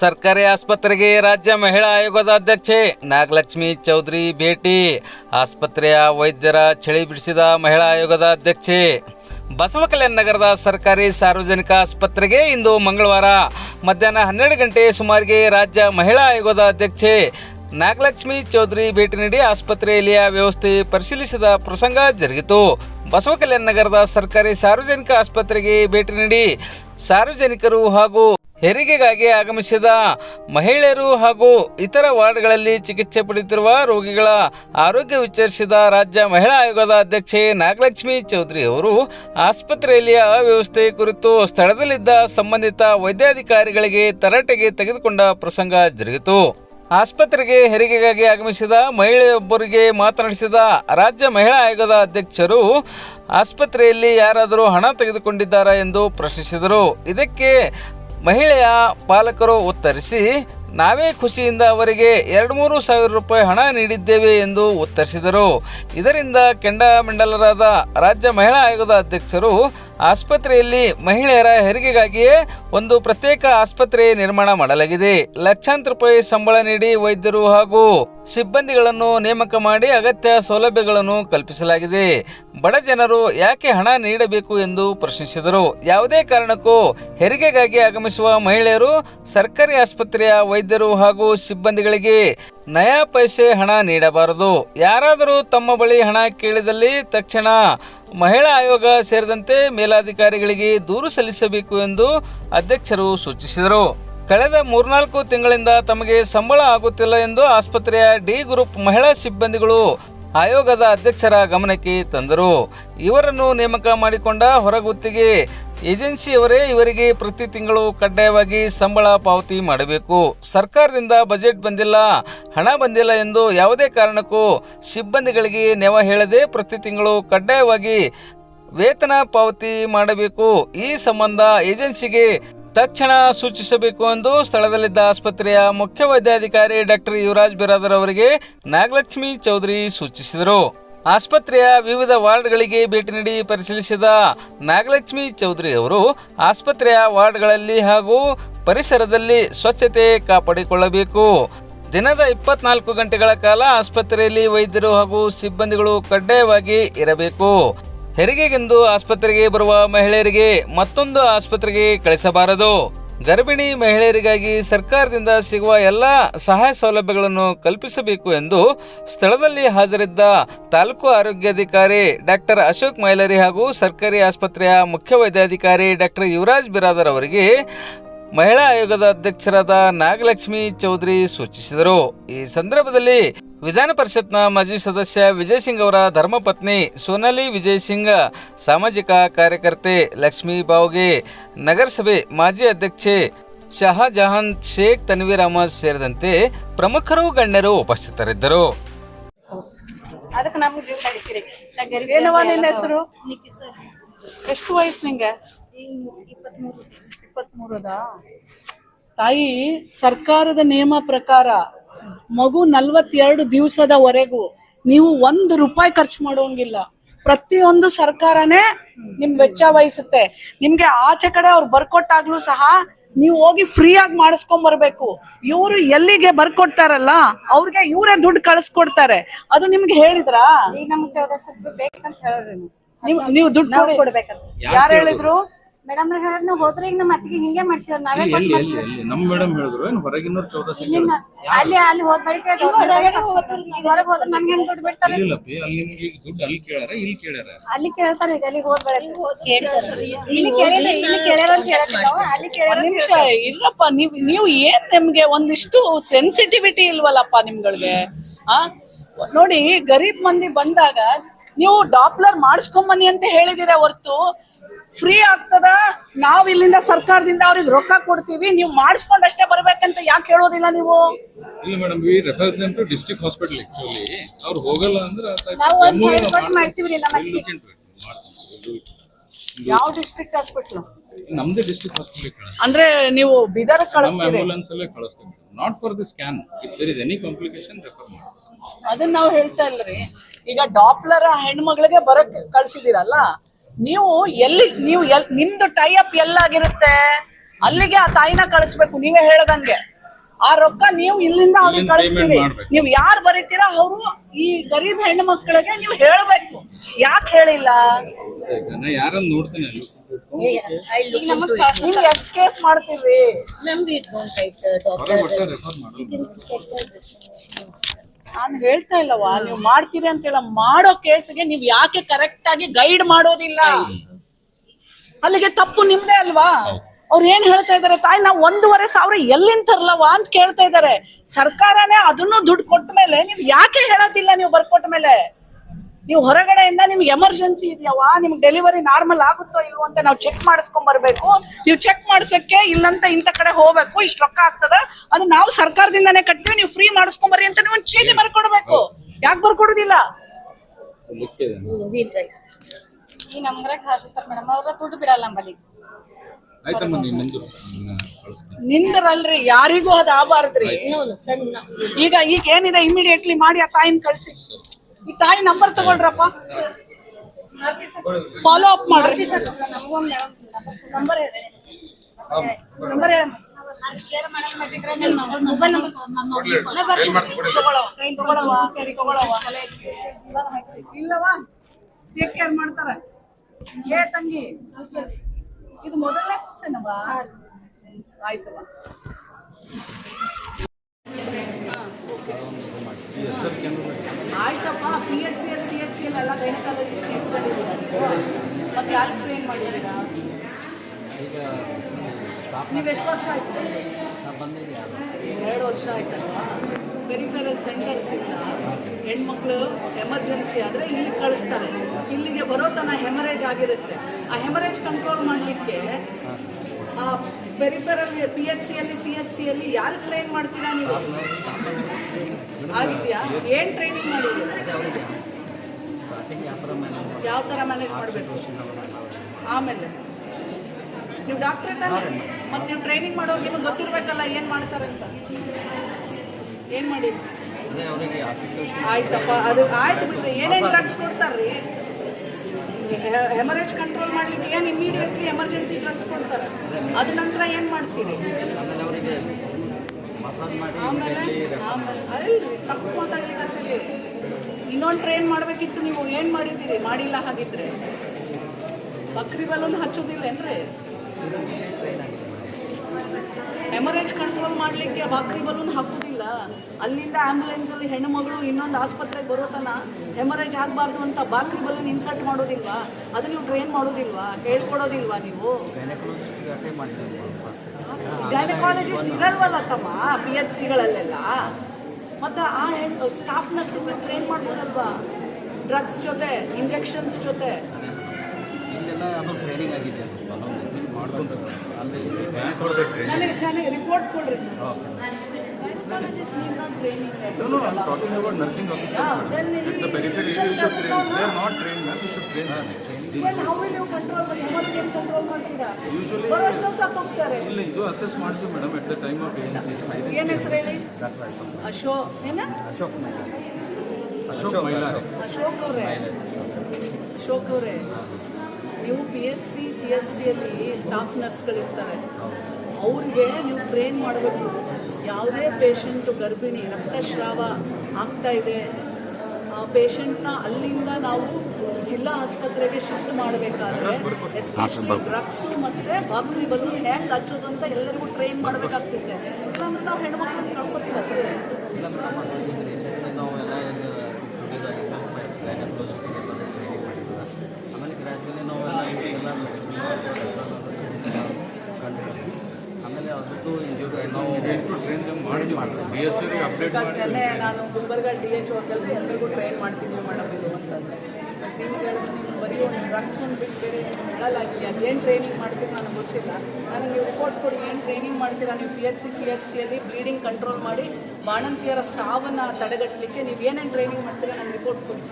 ಸರ್ಕಾರಿ ಆಸ್ಪತ್ರೆಗೆ ರಾಜ್ಯ ಮಹಿಳಾ ಆಯೋಗದ ಅಧ್ಯಕ್ಷೆ ನಾಗಲಕ್ಷ್ಮಿ ಚೌಧರಿ ಭೇಟಿ. ಆಸ್ಪತ್ರೆಯ ವೈದ್ಯರ ಚಳಿ ಬಿಡಿಸಿದ ಮಹಿಳಾ ಆಯೋಗದ ಅಧ್ಯಕ್ಷೆ. ಬಸವಕಲ್ಯಾಣ ನಗರದ ಸರ್ಕಾರಿ ಸಾರ್ವಜನಿಕ ಆಸ್ಪತ್ರೆಗೆ ಇಂದು ಮಂಗಳವಾರ ಮಧ್ಯಾಹ್ನ ಹನ್ನೆರಡು ಗಂಟೆ ಸುಮಾರಿಗೆ ರಾಜ್ಯ ಮಹಿಳಾ ಆಯೋಗದ ಅಧ್ಯಕ್ಷೆ ನಾಗಲಕ್ಷ್ಮಿ ಚೌಧರಿ ಭೇಟಿ ನೀಡಿ ಆಸ್ಪತ್ರೆಯಲ್ಲಿಯ ವ್ಯವಸ್ಥೆ ಪರಿಶೀಲಿಸಿದ ಪ್ರಸಂಗ ಜರುಗಿತು. ಬಸವಕಲ್ಯಾಣ ನಗರದ ಸರ್ಕಾರಿ ಸಾರ್ವಜನಿಕ ಆಸ್ಪತ್ರೆಗೆ ಭೇಟಿ ನೀಡಿ ಸಾರ್ವಜನಿಕರು ಹಾಗೂ ಹೆರಿಗೆಗಾಗಿ ಆಗಮಿಸಿದ ಮಹಿಳೆಯರು ಹಾಗೂ ಇತರ ವಾರ್ಡ್ಗಳಲ್ಲಿ ಚಿಕಿತ್ಸೆ ಪಡೆಯುತ್ತಿರುವ ರೋಗಿಗಳ ಆರೋಗ್ಯ ವಿಚಾರಿಸಿದ ರಾಜ್ಯ ಮಹಿಳಾ ಆಯೋಗದ ಅಧ್ಯಕ್ಷೆ ನಾಗಲಕ್ಷ್ಮಿ ಚೌಧರಿ ಅವರು ಆಸ್ಪತ್ರೆಯಲ್ಲಿ ಅವ್ಯವಸ್ಥೆ ಕುರಿತು ಸ್ಥಳದಲ್ಲಿದ್ದ ಸಂಬಂಧಿತ ವೈದ್ಯಾಧಿಕಾರಿಗಳಿಗೆ ತರಾಟೆಗೆ ತೆಗೆದುಕೊಂಡ ಪ್ರಸಂಗ ಜರುಗಿತು. ಆಸ್ಪತ್ರೆಗೆ ಹೆರಿಗೆಗಾಗಿ ಆಗಮಿಸಿದ ಮಹಿಳೆಯೊಬ್ಬರಿಗೆ ಮಾತನಾಡಿಸಿದ ರಾಜ್ಯ ಮಹಿಳಾ ಆಯೋಗದ ಅಧ್ಯಕ್ಷರು, ಆಸ್ಪತ್ರೆಯಲ್ಲಿ ಯಾರಾದರೂ ಹಣ ತೆಗೆದುಕೊಂಡಿದ್ದಾರಾ ಎಂದು ಪ್ರಶ್ನಿಸಿದರು. ಇದಕ್ಕೆ ಮಹಿಳೆಯ ಪಾಲಕರು ಉತ್ತರಿಸಿ, ನಾವೇ ಖುಷಿಯಿಂದ ಅವರಿಗೆ ಎರಡು ಮೂರು ಸಾವಿರ ರೂಪಾಯಿ ಹಣ ನೀಡಿದ್ದೇವೆ ಎಂದು ಉತ್ತರಿಸಿದರು. ಇದರಿಂದ ಕೆಂಡಾಮೆಂಡಲರಾದ ರಾಜ್ಯ ಮಹಿಳಾ ಆಯೋಗದ ಅಧ್ಯಕ್ಷರು ಆಸ್ಪತ್ರೆಯಲ್ಲಿ ಮಹಿಳೆಯರ ಹೆರಿಗೆಗಾಗಿಯೇ ಒಂದು ಪ್ರತ್ಯೇಕ ಆಸ್ಪತ್ರೆ ನಿರ್ಮಾಣ ಮಾಡಲಾಗಿದೆ. ಲಕ್ಷಾಂತರ ರೂಪಾಯಿ ಸಂಬಳ ನೀಡಿ ವೈದ್ಯರು ಹಾಗೂ ಸಿಬ್ಬಂದಿಗಳನ್ನು ನೇಮಕ ಮಾಡಿ ಅಗತ್ಯ ಸೌಲಭ್ಯಗಳನ್ನು ಕಲ್ಪಿಸಲಾಗಿದೆ. ಬಡ ಜನರು ಯಾಕೆ ಹಣ ನೀಡಬೇಕು ಎಂದು ಪ್ರಶ್ನಿಸಿದರು. ಯಾವುದೇ ಕಾರಣಕ್ಕೂ ಹೆರಿಗೆಗಾಗಿ ಆಗಮಿಸುವ ಮಹಿಳೆಯರು ಸರ್ಕಾರಿ ಆಸ್ಪತ್ರೆಯ ವೈದ್ಯರು ಹಾಗೂ ಸಿಬ್ಬಂದಿಗಳಿಗೆ ನಯಾ ಪೈಸೆ ಹಣ ನೀಡಬಾರದು. ಯಾರಾದರೂ ತಮ್ಮ ಬಳಿ ಹಣ ಕೇಳಿದಲ್ಲಿ ತಕ್ಷಣ ಮಹಿಳಾ ಆಯೋಗ ಸೇರಿದಂತೆ ಮೇಲಾಧಿಕಾರಿಗಳಿಗೆ ದೂರು ಸಲ್ಲಿಸಬೇಕು ಎಂದು ಅಧ್ಯಕ್ಷರು ಸೂಚಿಸಿದರು. ಕಳೆದ ಮೂರ್ನಾಲ್ಕು ತಿಂಗಳಿಂದ ತಮಗೆ ಸಂಬಳ ಆಗುತ್ತಿಲ್ಲ ಎಂದು ಆಸ್ಪತ್ರೆಯ ಡಿ ಗ್ರೂಪ್ ಮಹಿಳಾ ಸಿಬ್ಬಂದಿಗಳು ಆಯೋಗದ ಅಧ್ಯಕ್ಷರ ಗಮನಕ್ಕೆ ತಂದರು. ಇವರನ್ನು ನೇಮಕ ಮಾಡಿಕೊಂಡ ಹೊರಗುತ್ತಿಗೆ ಏಜೆನ್ಸಿಯವರೇ ಇವರಿಗೆ ಪ್ರತಿ ತಿಂಗಳು ಕಡ್ಡಾಯವಾಗಿ ಸಂಬಳ ಪಾವತಿ ಮಾಡಬೇಕು. ಸರ್ಕಾರದಿಂದ ಬಜೆಟ್ ಬಂದಿಲ್ಲ, ಹಣ ಬಂದಿಲ್ಲ ಎಂದು ಯಾವುದೇ ಕಾರಣಕ್ಕೂ ಸಿಬ್ಬಂದಿಗಳಿಗೆ ನೆವ ಹೇಳದೆ ಪ್ರತಿ ತಿಂಗಳು ಕಡ್ಡಾಯವಾಗಿ ವೇತನ ಪಾವತಿ ಮಾಡಬೇಕು. ಈ ಸಂಬಂಧ ಏಜೆನ್ಸಿಗೆ ತಕ್ಷಣ ಸೂಚಿಸಬೇಕು ಎಂದು ಸ್ಥಳದಲ್ಲಿದ್ದ ಆಸ್ಪತ್ರೆಯ ಮುಖ್ಯ ವೈದ್ಯಾಧಿಕಾರಿ ಡಾಕ್ಟರ್ ಯುವರಾಜ್ ಬಿರಾದರ್ ಅವರಿಗೆ ನಾಗಲಕ್ಷ್ಮಿ ಚೌಧರಿ ಸೂಚಿಸಿದರು. ಆಸ್ಪತ್ರೆಯ ವಿವಿಧ ವಾರ್ಡ್ಗಳಿಗೆ ಭೇಟಿ ನೀಡಿ ಪರಿಶೀಲಿಸಿದ ನಾಗಲಕ್ಷ್ಮಿ ಚೌಧರಿ ಅವರು ಆಸ್ಪತ್ರೆಯ ವಾರ್ಡ್ಗಳಲ್ಲಿ ಹಾಗೂ ಪರಿಸರದಲ್ಲಿ ಸ್ವಚ್ಛತೆ ಕಾಪಾಡಿಕೊಳ್ಳಬೇಕು. ದಿನದ ಇಪ್ಪತ್ನಾಲ್ಕು ಗಂಟೆಗಳ ಕಾಲ ಆಸ್ಪತ್ರೆಯಲ್ಲಿ ವೈದ್ಯರು ಹಾಗೂ ಸಿಬ್ಬಂದಿಗಳು ಕಡ್ಡಾಯವಾಗಿ ಇರಬೇಕು. ಹೆರಿಗೆಗೆಂದು ಆಸ್ಪತ್ರೆಗೆ ಬರುವ ಮಹಿಳೆಯರಿಗೆ ಮತ್ತೊಂದು ಆಸ್ಪತ್ರೆಗೆ ಕಳಿಸಬಾರದು. ಗರ್ಭಿಣಿ ಮಹಿಳೆಯರಿಗಾಗಿ ಸರ್ಕಾರದಿಂದ ಸಿಗುವ ಎಲ್ಲ ಸಹಾಯ ಸೌಲಭ್ಯಗಳನ್ನು ಕಲ್ಪಿಸಬೇಕು ಎಂದು ಸ್ಥಳದಲ್ಲಿ ಹಾಜರಿದ್ದ ತಾಲೂಕು ಆರೋಗ್ಯಾಧಿಕಾರಿ ಡಾಕ್ಟರ್ ಅಶೋಕ್ ಮೈಲರಿ ಹಾಗೂ ಸರ್ಕಾರಿ ಆಸ್ಪತ್ರೆಯ ಮುಖ್ಯ ವೈದ್ಯಾಧಿಕಾರಿ ಡಾಕ್ಟರ್ ಯುವರಾಜ್ ಬಿರಾದರ್ ಅವರಿಗೆ ಮಹಿಳಾ ಆಯೋಗದ ಅಧ್ಯಕ್ಷರಾದ ನಾಗಲಕ್ಷ್ಮಿ ಚೌಧರಿ ಸೂಚಿಸಿದರು. ಈ ಸಂದರ್ಭದಲ್ಲಿ ವಿಧಾನ ಪರಿಷತ್ನ ಮಾಜಿ ಸದಸ್ಯ ವಿಜಯ್ ಸಿಂಗ್ ಅವರ ಧರ್ಮಪತ್ನಿ ಸೋನಾಲಿ ವಿಜಯ್ ಸಿಂಗ್ ಸಾಮಾಜಿಕ ಕಾರ್ಯಕರ್ತೆ ಲಕ್ಷ್ಮೀ ಬಾವ್ಗೆ ನಗರಸಭೆ ಮಾಜಿ ಅಧ್ಯಕ್ಷೆ ಶಹಜಹಾನ್ ಶೇಖ್ ತನ್ವೀರ್ ಅಹಮದ್ ಸೇರಿದಂತೆ ಪ್ರಮುಖರು ಗಣ್ಯರು ಉಪಸ್ಥಿತರಿದ್ದರು. ಅದಕ್ಕೆ ನಮ್ಗೆ ಜೀವ ಏನವ ನಿನ್ನ ಹೆಸರು? ಎಷ್ಟು ವಯಸ್ಸು ನಿಂಗೆ? ತಾಯಿ ಸರ್ಕಾರದ ನಿಯಮ ಪ್ರಕಾರ ಮಗು ನಲ್ವತ್ತೆರಡು ದಿವಸದವರೆಗೂ ನೀವು ಒಂದು ರೂಪಾಯಿ ಖರ್ಚು ಮಾಡೋಂಗಿಲ್ಲ. ಪ್ರತಿಯೊಂದು ಸರ್ಕಾರನೇ ನಿಮ್ ವೆಚ್ಚ ವಹಿಸುತ್ತೆ. ನಿಮ್ಗೆ ಆಚೆ ಕಡೆ ಅವ್ರು ಬರ್ಕೊಟ್ಟಾಗ್ಲೂ ಸಹ ನೀವು ಹೋಗಿ ಫ್ರೀ ಆಗಿ ಮಾಡಿಸ್ಕೊಂಡ್ ಬರ್ಬೇಕು ಇವರು ಎಲ್ಲಿಗೆ ಬರ್ಕೊಡ್ತಾರಲ್ಲ ಅವ್ರಿಗೆ ಇವರೇ ದುಡ್ಡು ಕಳಿಸ್ಕೊಡ್ತಾರೆ. ಅದು ನಿಮ್ಗೆ ಹೇಳಿದ್ರಾ? ನೀವು ದುಡ್ಡು ಯಾರು ಹೇಳಿದ್ರು? ಮೇಡಮ್ ಹೇಳಿ ನಾವು ಹೋದ್ರೆ ಈಗ ನಮ್ಮ ಅತ್ತಿಗೆ ಹಿಂಗೆ ಮಾಡ್ಸಿದ್ರು. ನಾವೇ ಕೊಟ್ಟು ಎಲ್ಲಿ ಎಲ್ಲಿ ಮಾಡ್ಸಿವ್ರಿ ಎಲ್ಲಿ ನಮ್ಮ ಮೇಡಮ್ ಹೇಳಿದ್ರು ಏನು ಹೊರಗಿನವ್ರು ಚೌದ ಇಲ್ಲಿಂದ ಅಲ್ಲಿ ಅಲ್ಲಿ ಹೋದ್ ಬಳಿಕ ಈಗ ಹೊರಗೆ ಹೋದ್ರೆ ನಮ್ಗೆ ಹೆಂಗ್ ದುಡ್ಡು ಬಿಡ್ತಾರೆ? ಇಲ್ಲಪ್ಪಿ ಅಲ್ಲಿ ನಿಮ್ಗೆ ಈಗ ದುಡ್ಡು ಅಲ್ಲಿ ಕೇಳ್ಯಾರ ಇಲ್ಲಿ ಕೇಳ್ಯಾರ? ಅಲ್ಲಿ ಕೇಳ್ತಾರೆ ಈಗ ಅಲ್ಲಿ ಹೋದ್ ಬಳಿಕ. ಇಲ್ಲಿ ಕೇಳಿಲ್ಲ ಇಲ್ಲಿ ಕೇಳ್ಯಾರ ಅಂತ ಹೇಳಕ್ ನಾವು ಅಲ್ಲಿ ಕೇಳ್ಯಾರ ಒಂದ್ ನಿಮಿಷ ಇಲ್ಲಪ್ಪ ನೀವ್ ನೀವು ಏನ್ ನಿಮ್ಗೆ ಒಂದಿಷ್ಟು ಸೆನ್ಸಿಟಿವಿಟಿ ಇಲ್ವಲ್ಲಪ್ಪ ನಿಮ್ಗಳಿಗೆ? ಆ? ನೋಡಿ ಗರೀಬ್ ಮಂದಿ ಬಂದಾಗ ನೀವು ಡಾಪ್ಲರ್ ಮಾಡಿಸ್ಕೊಂಬನ್ನಿ ಅಂತ ಹೇಳಿದಿರ ಹೊರ್ತು ಫ್ರೀ ಆಗ್ತದ? ನಾವ್ ಇಲ್ಲಿಂದ ಸರ್ಕಾರದಿಂದ ಅವ್ರಿಗೆ ರೊಕ್ಕ ಕೊಡ್ತೀವಿ ನೀವು ಮಾಡಿಸ್ಕೊಂಡಷ್ಟೇ ಬರ್ಬೇಕಂತ ಯಾಕೆ ಹೇಳೋದಿಲ್ಲ ನೀವು? ಇಲ್ಲ madam we refer district hospital actually ಅವ್ರು ಹೋಗಲ್ಲ ಅಂದ್ರೆ ನಾವು ಒಂದ್ ಹೇಳ್ಕೊಟ್ಟು ಮಾಡ್ಸಿವ್ರಿ ನಮ್ಮ ಅತ್ತಿಗೆ ಯಾವ ಡಿಸ್ಟ್ರಿಕ್ಟ್ ಹಾಸ್ಪಿಟ್ಲ್ ನಮ್ದೇ ಡಿಸ್ಟ್ರಿಕ್ಟ್ ಹಾಸ್ಪಿಟಲ್ ಅಂದ್ರೆ ನೀವು ಬೀದರ್ ಕಳಿಸ್ತೀವಿ ಆಂಬುಲೆನ್ಸ್ ಅಲ್ಲೇ ಕಳಿಸ್ತೀವಿ not for the scan if there is any complication refer ಮಾಡಿ. ಅದನ್ನ ನಾವು ಹೇಳ್ತಾ ಇಲ್ರಿ. ಈಗ ಡಾಪ್ಲರ್ ಹೆಣ್ಮಗಳಿಗೆ ಬರಕ್ ಕಳ್ಸಿದಿರಲ್ಲ ನೀವು ಎಲ್ಲಿ ನೀವು ಎಲ್ ನಿಮ್ದು ಟೈ ಅಪ್ ಎಲ್ಲಾಗಿರುತ್ತೆ? ಅಲ್ಲಿಗೆ ಆ ತಾಯಿನ ಕಳಿಸ್ಬೇಕು ನೀವೇ ಹೇಳ್ದಂಗೆ. ಆ ರೊಕ್ಕ ನೀವು ಇಲ್ಲಿಂದ ಅವ್ರಿಗೆ ಕಳಿಸ್ತೀರಿ. ನೀವು ಯಾರು ಬರೀತೀರಾ ಅವರು ಈ ಗರೀಬ್ ಹೆಣ್ಣು ಮಕ್ಕಳಿಗೆ ನೀವು ಹೇಳ್ಬೇಕು. ಯಾಕೆ ಹೇಳಿಲ್ಲ? ನೀವು ಎಷ್ಟ್ ಕೇಸ್ ಮಾಡ್ತೀರಿ ಹೊರಗೆ ಒಟ್ಟ ರೆಫರ್ ಮಾಡೋದು ನಾನು ಹೇಳ್ತಾ ಇಲ್ಲವಾ ನೀವು ಮಾಡ್ತೀರಿ ಅಂತ ಹೇಳ, ಮಾಡೋ ಕೇಸ್ಗೆ ನೀವು ಯಾಕೆ ಕರೆಕ್ಟ್ ಆಗಿ ಗೈಡ್ ಮಾಡೋದಿಲ್ಲ? ಅಲ್ಲಿಗೆ ತಪ್ಪು ನಿಮ್ದೇ ಅಲ್ವಾ? ಅವ್ರು ಏನ್ ಹೇಳ್ತಾ ಇದಾರೆ ತಾಯಿ, ನಾವು ಒಂದೂವರೆ ಸಾವಿರ ಎಲ್ಲಿಂದ ತರ್ಲವಾ ಅಂತ ಕೇಳ್ತಾ ಇದಾರೆ. ಸರ್ಕಾರನೇ ಅದನ್ನು ದುಡ್ಡು ಕೊಟ್ಟ ಮೇಲೆ ನೀವು ಯಾಕೆ ಹೇಳೋದಿಲ್ಲ ನೀವು ಬರ್ಕೊಟ್ಟ ಮೇಲೆ? ನೀವು ಹೊರಗಡೆಯಿಂದ ನಿಮ್ಗೆ ಎಮರ್ಜೆನ್ಸಿ ಇದೆಯವಾ ನಿಮ್ಗೆ ಡೆಲಿವರಿ ನಾರ್ಮಲ್ ಆಗುತ್ತೋ ಇಲ್ವೋ ಅಂತ ನಾವು ಚೆಕ್ ಮಾಡಿಸ್ಕೊಂಡ್ ಬರ್ಬೇಕು. ನೀವು ಚೆಕ್ ಮಾಡ್ಸಕ್ಕೆ ಇಲ್ಲಂತ ಇಂಥ ಕಡೆ ಹೋಗ್ಬೇಕು ಇಷ್ಟು ರೊಕ್ಕ ಆಗ್ತದ ಅದು ನಾವು ಸರ್ಕಾರದಿಂದನೇ ಕಟ್ತೀವಿ ನೀವು ಫ್ರೀ ಮಾಡಿಸ್ಕೊಂಡ್ ಬರ್ರಿ ಅಂತ ನೀವು ಒಂದು ಚೀಟಿ ಬರ್ಕೊಡ್ಬೇಕು. ಯಾಕೆ ಬರ್ಕೊಡುದಿಲ್ಲ? ಈ ಮೇಡಮ್ ಅವ್ರ ದುಡ್ಡು ಬಿಡಲ್ಲ ನಿಂದ್ರಲ್ರಿ ಯಾರಿಗೂ ಅದ್ ಆಬಾರ್ದ್ರಿ ಈಗ ಈಗ ಏನಿದೆ ಇಮಿಡಿಯೇಟ್ಲಿ ಮಾಡಿ ಆ ತಾಯಿನ ಕಳ್ಸಿ. ಈ ತಾಯಿ ನಂಬರ್ ತಗೊಳ್ರಪ್ಪ. ಫಾಲೋ ಅಪ್ ಮಾಡ್ರಿ. ಇಲ್ಲವಾ? ಟೇಕ್ ಕೇರ್ ಮಾಡ್ತಾರೆ. ಏ ತಂಗಿ ಇದು ಮೊದಲನೇ ಕ್ವಶನ್ ಆಯ್ತವ? ಆಯ್ತಪ್ಪ P H C L C H C L ಎಲ್ಲ ಗೈನಕಾಲಜಿಸ್ಟ್ ಮತ್ತೆ ಯಾರು ಟ್ರೈನ್ ಮಾಡಿದ್ದೀರಾ ನೀವು ಎಷ್ಟು ವರ್ಷ ಆಯ್ತು? ಎರಡು ವರ್ಷ ಆಯ್ತಲ್ವಾ? ಪೆರಿಫೆರಲ್ ಸೆಂಟರ್ಸ್ ಇಲ್ಲ. ಹೆಣ್ಮಕ್ಳು ಎಮರ್ಜೆನ್ಸಿ ಆದರೆ ಇಲ್ಲಿಗೆ ಕಳಿಸ್ತಾರೆ. ಇಲ್ಲಿಗೆ ಬರೋ ತನ ಹೆಮರೇಜ್ ಆಗಿರುತ್ತೆ. ಆ ಹೆಮರೇಜ್ ಕಂಟ್ರೋಲ್ ಮಾಡಲಿಕ್ಕೆ, ಆ ಪೆರಿಫೆರಲ್ ಪಿ ಎಚ್ ಸಿಯಲ್ಲಿ ಸಿ ಎಚ್ ಸಿಯಲ್ಲಿ ಯಾರು ಟ್ರೈನ್ ಮಾಡ್ತೀರಾ ನೀವು? ಆಗಿದೆಯಾ ಏನು ಟ್ರೈನಿಂಗ್ ಮಾಡಿದ್ರಿ? ಯಾವ ಥರ ಮ್ಯಾನೇಜ್ ಮಾಡಬೇಕು? ಆಮೇಲೆ. ನೀವು ಡಾಕ್ಟ್ರೇ ತಾನೆ? ಮತ್ತೆ ನೀವು ಟ್ರೈನಿಂಗ್ ಮಾಡೋರು ನಿಮಗೆ ಗೊತ್ತಿರಬೇಕಲ್ಲ ಏನು ಮಾಡ್ತಾರೆ ಅಂತ. ಏನು ಮಾಡಿ ಆಯ್ತಪ್ಪ ಅದು ಆಯ್ತು ಬಿಡ್ರಿ. ಏನೇನು ಡ್ರಗ್ಸ್ ಕೊಡ್ತಾರ್ರಿ? ಹೆಮರೇಜ್ ಕಂಟ್ರೋಲ್ ಮಾಡ್ಲಿಕ್ಕೆ ಏನು ಇಮಿಡಿಯೇಟ್ಲಿ ಎಮರ್ಜೆನ್ಸಿ ಡ್ರಗ್ಸ್ ಕೊಡ್ತಾರೆ. ಅದ ನಂತರ ಏನು ಮಾಡ್ತೀರಿ? ತಪ್ಪು ಮಾತಾಡ್ಲಿಕ್ಕೆ ಇನ್ನೊಂದು ಟ್ರೈನ್ ಮಾಡಬೇಕಿತ್ತು ನೀವು ಏನು ಮಾಡಿದ್ದೀರಿ? ಮಾಡಿಲ್ಲ ಹಾಗಿದ್ರೆ. ಬಕ್ರಿ ಬಲೂನ್ ಹಚ್ಚೋದಿಲ್ಲ ಏನ್ರಿ? ಹೆಮರೇಜ್ ಕಂಟ್ರೋಲ್ ಮಾಡಲಿಕ್ಕೆ ಬಕ್ರಿ ಬಲೂನ್ ಅಲ್ಲಿಂದ ಆಂಬ್ಯುಲೆನ್ಸ್ ಅಲ್ಲಿ ಹೆಣ್ಣು ಮಗಳು ಇನ್ನೊಂದು ಆಸ್ಪತ್ರೆಗೆ ಬರೋ ತನ ಹೆಮರೇಜ್ ಆಗಬಾರ್ದು ಅಂತ ಬಾಕ್ರಿ ಬಲೂನ್ ಇನ್ಸರ್ಟ್ ಮಾಡೋದಿಲ್ವಾ? ಅದು ನೀವು ಟ್ರೈನ್ ಮಾಡೋದಿಲ್ವಾ? ಕೇಳ್ಕೊಡೋದಿಲ್ವಾ ನೀವು? ಗೈನಕಾಲಜಿಸ್ಟ್ ಇರಲ್ವಲ್ಲ ತಮ್ಮ ಪಿ ಎಚ್ ಸಿಗಳಲ್ಲೆಲ್ಲ ಮತ್ತು ಆ ಹೆಣ್ಣು ಸ್ಟಾಫ್ ನರ್ಸ್ ಟ್ರೈನ್ ಮಾಡ್ಬೋದಲ್ವಾ? ಡ್ರಗ್ಸ್ ಜೊತೆ ಇಂಜೆಕ್ಷನ್ಸ್ ಜೊತೆ. ಟ್ರೈನಿಂಗ್ ಆಗಿದೆ. ನನಗೆ ರಿಪೋರ್ಟ್ ಕೊಡ್ರಿ. Gynaecologist need not training No, no, I'm talking about nursing officers, madam. At the periphery, you should train. They are not trained, ma'am. You should train them. Then how will you control the emergency control ಮಾಡ್ತೀರಾ ಬರೋಷ್ಟು ಸತ್ತು ಹೋಗ್ತಾರೆ ಇಲ್ಲ ಇದು assess ಮಾಡ್ತೀವಿ madam at the time of agency ಏನ್ ಹೆಸರು ಹೇಳಿ ಅಶೋ ಏನ ಅಶೋಕ್ ಅಶೋಕ್ ಮೈಲಾರೆ ಅಶೋಕ್ ಅವರೇ ಅಶೋಕ್ ಅವರೇ ನೀವು P H C C H ಸಿಯಲ್ಲಿ ಸ್ಟಾಫ್ ನರ್ಸ್ಗಳಿರ್ತಾರೆ ಅವ್ರಿಗೆ ನೀವು ಟ್ರೈನ್ ಮಾಡಬೇಕು ಯಾವುದೇ ಪೇಷಂಟು ಗರ್ಭಿಣಿ ರಕ್ತಸ್ರಾವ ಆಗ್ತಾ ಇದೆ ಆ ಪೇಷಂಟ್ನ ಅಲ್ಲಿಂದ ನಾವು ಜಿಲ್ಲಾ ಆಸ್ಪತ್ರೆಗೆ ಶಿಫ್ಟ್ ಮಾಡಬೇಕಾದ್ರೆ ಎಸ್ಪೆಷಲಿ ಡ್ರಗ್ಸು ಮತ್ತು ಬಾಕ್ರಿ ಬಂದು ಹೆಂಗೆ ಹಚ್ಚೋದು ಅಂತ ಎಲ್ಲರಿಗೂ ಟ್ರೈನ್ ಮಾಡಬೇಕಾಗ್ತಿದೆ ನಾವು ಹೆಣ್ಮಕ್ಳನ್ನ ಕಳ್ಕೊತೀವಿ ಇಲ್ಲ ಮೇಡಮ್ ಅದು ಈಗ ರೀಸೆಂಟ್ಲಿ ನಾವು ಎಲ್ಲ ಇದಾಗಿದ್ದು ಟ್ರೈನಿಂಗ್ ಮಾಡಿದ್ವಿ ಆಮೇಲೆ ಗ್ರ್ಯಾಜುವಲಿ ನಾವೆಲ್ಲ ಇವಕ್ಕೆಲ್ಲ ಕಂಡು ಆಮೇಲೆ ಅದಕ್ಕೂ ಇದು ನಾವು ಟ್ರೈನ್ ನಾನು ಗುಲ್ಬರ್ಗ ಡಿ ಎಚ್ ಎಲ್ಲರಿಗೂ ಟ್ರೈನ್ ಮಾಡ್ತಿದ್ವಿ ಮೇಡಮ್ ಇದು ಅಂತಂದ್ರೆ ನೀವು ಹೇಳಿದ್ರೆ ನೀವು ಬರೀ ಒಂದು ಡ್ರಗ್ಸ್ ಒಂದು ಬಿಟ್ಟು ಬೇರೆ ಏನು ಹೇಳಲ್ಲ. ಅದೇನು ಟ್ರೈನಿಂಗ್ ಮಾಡ್ತೀರಿ ನನಗೆ ಗೊತ್ತಿಲ್ಲ. ನನಗೆ ನೀವು ರಿಪೋರ್ಟ್ ಕೊಡಿ ಏನು ಟ್ರೈನಿಂಗ್ ಮಾಡ್ತೀರಾ? ನೀವು P H C C H ಸಿಯಲ್ಲಿ ಬ್ಲೀಡಿಂಗ್ ಕಂಟ್ರೋಲ್ ಮಾಡಿ ಬಾಣಂತಿಯರ ಸಾವನ್ನ ತಡೆಗಟ್ಟಲಿಕ್ಕೆ ನೀವು ಏನೇನು ಟ್ರೈನಿಂಗ್ ಮಾಡ್ತೀರಾ ನನಗೆ ರಿಪೋರ್ಟ್ ಕೊಡಿ.